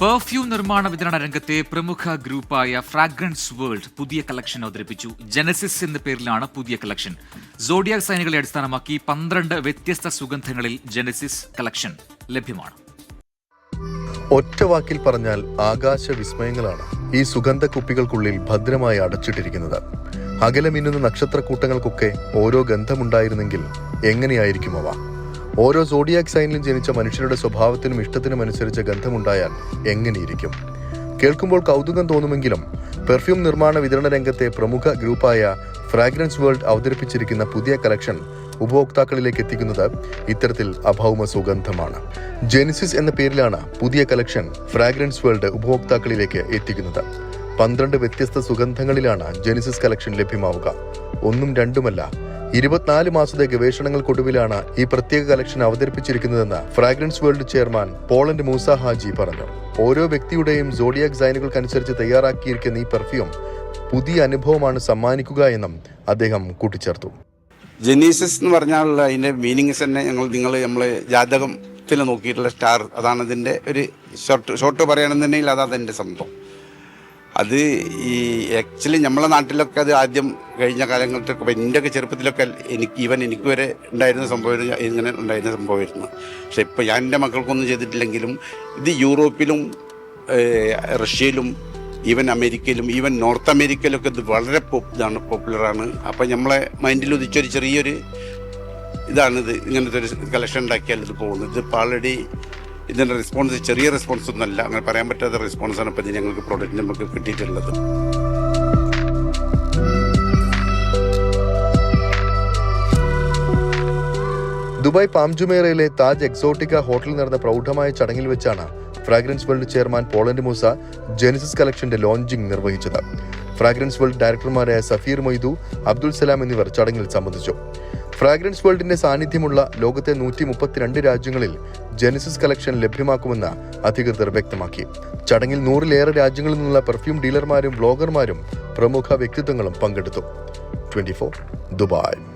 Perfume നിർമ്മാണ വിതരണ രംഗത്തെ പ്രമുഖ ഗ്രൂപ്പായ ഫ്രാഗ്രൻസ് വേൾഡ് പുതിയ കളക്ഷൻ അവതരിപ്പിച്ചു. ജനസിസ് എന്ന പേരിലാണ് പുതിയ കളക്ഷൻ. സോഡിയാക് സൈനുകളെ അടിസ്ഥാനമാക്കി പന്ത്രണ്ട് വ്യത്യസ്ത സുഗന്ധങ്ങളിൽ ജനസിസ് കളക്ഷൻ ലഭ്യമാണ്. ഒറ്റ വാക്കിൽ പറഞ്ഞാൽ ആകാശ വിസ്മയങ്ങളാണ് ഈ സുഗന്ധ കുപ്പികൾക്കുള്ളിൽ ഭദ്രമായി അടച്ചിട്ടിരിക്കുന്നത്. അകലെ മിന്നുന്ന നക്ഷത്രക്കൂട്ടങ്ങൾക്കൊക്കെ ഓരോ ഗന്ധമുണ്ടായിരുന്നെങ്കിൽ എങ്ങനെയായിരിക്കും അവ? ഓരോ സോഡിയാക് സൈനിലും ജനിച്ച മനുഷ്യരുടെ സ്വഭാവത്തിനും ഇഷ്ടത്തിനും അനുസരിച്ച ഗന്ധമുണ്ടായാൽ എങ്ങനെയിരിക്കും? കേൾക്കുമ്പോൾ കൗതുകം തോന്നുമെങ്കിലും പെർഫ്യൂം നിർമ്മാണ വിതരണ രംഗത്തെ പ്രമുഖ ഗ്രൂപ്പായ ഫ്രാഗ്രൻസ് വേൾഡ് അവതരിപ്പിച്ചിരിക്കുന്ന പുതിയ കളക്ഷൻ ഉപഭോക്താക്കളിലേക്ക് എത്തിക്കുന്നത് ഇത്തരത്തിൽ അഭൗമ സുഗന്ധമാണ്. ജെനിസിസ് എന്ന പേരിലാണ് പുതിയ കളക്ഷൻ ഫ്രാഗ്രൻസ് വേൾഡ് ഉപഭോക്താക്കളിലേക്ക് എത്തിക്കുന്നത്. പന്ത്രണ്ട് വ്യത്യസ്ത സുഗന്ധങ്ങളിലാണ് ജെനിസിസ് കളക്ഷൻ ലഭ്യമാവുക. ഒന്നും രണ്ടുമല്ല ഇരുപത്തിനാല് മാസത്തെ ഗവേഷണങ്ങൾക്കൊടുവിലാണ് ഈ പ്രത്യേക collection അവതരിപ്പിച്ചിരിക്കുന്നതെന്ന് fragrance world chairman Poland Moosa Haji പറഞ്ഞു. ഓരോ വ്യക്തിയുടെയും സോഡിയാക് സൈനുകൾക്കനുസരിച്ച് തയ്യാറാക്കിയിരിക്കുന്ന ഈ പെർഫ്യൂം പുതിയ അനുഭവമാണ് സമ്മാനിക്കുക എന്നും അദ്ദേഹം കൂട്ടിച്ചേർത്തു. ജെനീസസ് എന്ന് പറഞ്ഞാൽ അതിന്റെ മീനിങ്സ് തന്നെ ഞങ്ങൾ നിങ്ങൾ നമ്മൾ ജാതകത്തിൽ നോക്കിയിട്ടുള്ള സ്റ്റാർ. അതാണ് അതിന്റെ ഒരു ഷോർട്ട് ഷോർട്ട് പറയണമെന്നുണ്ടെങ്കിൽ അതാണ് അതിന്റെ സംഭവം. അത് ഈ ആക്ച്വലി നമ്മളെ നാട്ടിലൊക്കെ അത് ആദ്യം കഴിഞ്ഞ കാലങ്ങളിലൊക്കെ ഇപ്പം എന്റെയൊക്കെ ചെറുപ്പത്തിലൊക്കെ എനിക്ക് ഈവൻ എനിക്ക് വരെ ഉണ്ടായിരുന്ന സംഭവം ഇങ്ങനെ ഉണ്ടായിരുന്ന സംഭവമായിരുന്നു. പക്ഷെ ഇപ്പോൾ ഞാൻ എന്റെ മക്കൾക്കൊന്നും ചെയ്തിട്ടില്ലെങ്കിലും ഇത് യൂറോപ്പിലും റഷ്യയിലും ഈവൻ അമേരിക്കയിലും ഈവൻ നോർത്ത് അമേരിക്കയിലൊക്കെ ഇത് വളരെ ഇതാണ് പോപ്പുലറാണ്. അപ്പം നമ്മളെ മൈൻഡിൽ ഉദിച്ചൊരു ചെറിയൊരു ഇതാണിത് ഇങ്ങനത്തെ ഒരു കളക്ഷൻ ഉണ്ടാക്കിയാൽ ഇത് പോകുന്നത്. ഇപ്പോൾ ആൾറെഡി ഇതിന്റെ റെസ്പോൺസ് ചെറിയ റെസ്പോൺസ് ഒന്നല്ല അങ്ങനെ പറയാൻ പറ്റാത്ത റെസ്പോൺസാണ് ഇപ്പം ഞങ്ങൾക്ക് പ്രോഡക്റ്റ് നമുക്ക് കിട്ടിയിട്ടുള്ളത്. ദുബായ് പാംജുമേറയിലെ താജ് എക്സോട്ടിക്ക ഹോട്ടലിൽ നടന്ന പ്രൗഢമായ ചടങ്ങിൽ വെച്ചാണ് fragrance world chairman Polandt Moosa Genesis കളക്ഷന്റെ launching നിർവഹിച്ചത്. ഫ്രാഗ്രൻസ് വേൾഡ് ഡയറക്ടർമാരായ സഫീർ മൊയ്തു അബ്ദുൽ സലാം എന്നിവർ ചടങ്ങിൽ സംബന്ധിച്ചു. ഫ്രാഗ്രൻസ് വേൾഡിന്റെ സാന്നിധ്യമുള്ള ലോകത്തെ നൂറ്റി മുപ്പത്തിരണ്ട് രാജ്യങ്ങളിൽ ജെനിസിസ് കളക്ഷൻ ലഭ്യമാക്കുമെന്ന് അധികൃതർ വ്യക്തമാക്കി. ചടങ്ങിൽ നൂറിലേറെ രാജ്യങ്ങളിൽ നിന്നുള്ള പെർഫ്യൂം ഡീലർമാരും ബ്ലോഗർമാരും പ്രമുഖ വ്യക്തിത്വങ്ങളും പങ്കെടുത്തു. Twenty Dubai.